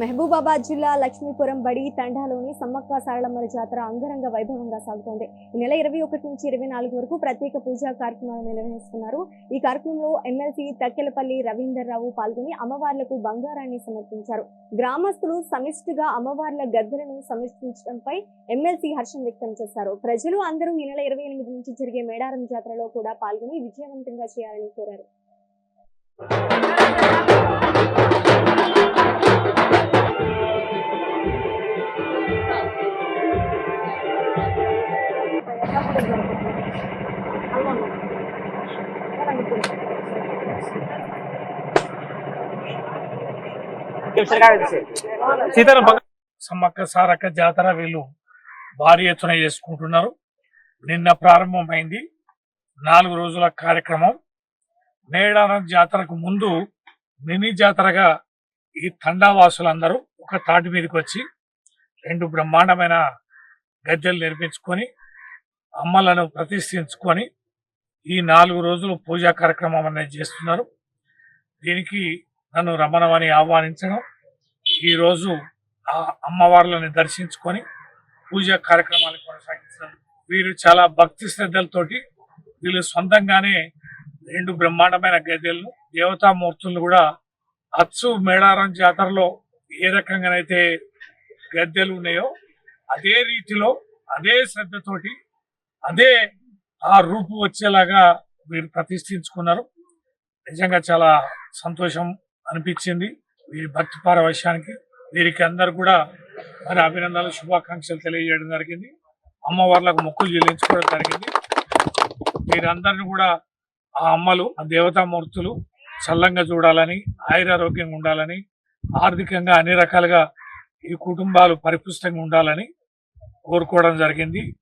మహబూబాబాద్ జిల్లా లక్ష్మీపురం బడి తండాలోని సమ్మక్క సారళమ్మల జాతర అంగరంగ వైభవంగా సాగుతోంది. ఈ నెల ఇరవై ఒకటి నుంచి ఇరవై నాలుగు వరకు ప్రత్యేక పూజా కార్యక్రమాలు నిర్వహిస్తున్నారు. ఈ కార్యక్రమంలో ఎమ్మెల్సీ తక్కెలపల్లి రవీందర్రావు పాల్గొని అమ్మవార్లకు బంగారాన్ని సమర్పించారు. గ్రామస్తులు సమిష్టిగా అమ్మవార్ల గద్దెలను సమర్పించడంపై ఎమ్మెల్సీ హర్షం వ్యక్తం చేశారు. ప్రజలు అందరూ ఈ నెల ఇరవై ఎనిమిది నుంచి జరిగే మేడారం జాతరలో కూడా పాల్గొని విజయవంతంగా చేయాలని కోరారు. సీతారాం సమ్మక్క సారక్క జాతర వీళ్ళు భారీ ఎత్తున చేసుకుంటున్నారు. నిన్న ప్రారంభమైంది. నాలుగు రోజుల కార్యక్రమం. మేడారం జాతరకు ముందు మినీ జాతరగా ఈ తండావాసులందరూ ఒక తాటి మీదకి వచ్చి రెండు బ్రహ్మాండమైన గద్దెలు నిర్మించుకొని అమ్మలను ప్రతిష్ఠించుకొని ఈ నాలుగు రోజులు పూజా కార్యక్రమం అనేది చేస్తున్నారు. దీనికి నన్ను రమణమని ఆహ్వానించడం ఈరోజు ఆ అమ్మవార్లని దర్శించుకొని పూజా కార్యక్రమాలు కొనసాగించారు వీరు చాలా భక్తి శ్రద్ధలతోటి వీళ్ళు సొంతంగానే రెండు బ్రహ్మాండమైన గద్దెలను దేవతామూర్తులను కూడా అచ్చు మేడారం జాతరలో ఏ రకంగానైతే గద్దెలు ఉన్నాయో అదే రీతిలో అదే శ్రద్ధతోటి అదే ఆ రూపు వచ్చేలాగా వీరు ప్రతిష్ఠించుకున్నారు. నిజంగా చాలా సంతోషం అనిపించింది వీరి భక్తి పారవశ్యానికి. వీరికి అందరు కూడా మరి అభినందనలు శుభాకాంక్షలు తెలియజేయడం జరిగింది. అమ్మవార్లకు మొక్కులు చెల్లించుకోవడం జరిగింది. వీరందరిని కూడా ఆ అమ్మలు ఆ దేవతామూర్తులు చల్లంగా చూడాలని ఆయురారోగ్యంగా ఉండాలని ఆర్థికంగా అన్ని రకాలుగా ఈ కుటుంబాలు పరిపుష్టంగా ఉండాలని కోరుకోవడం జరిగింది.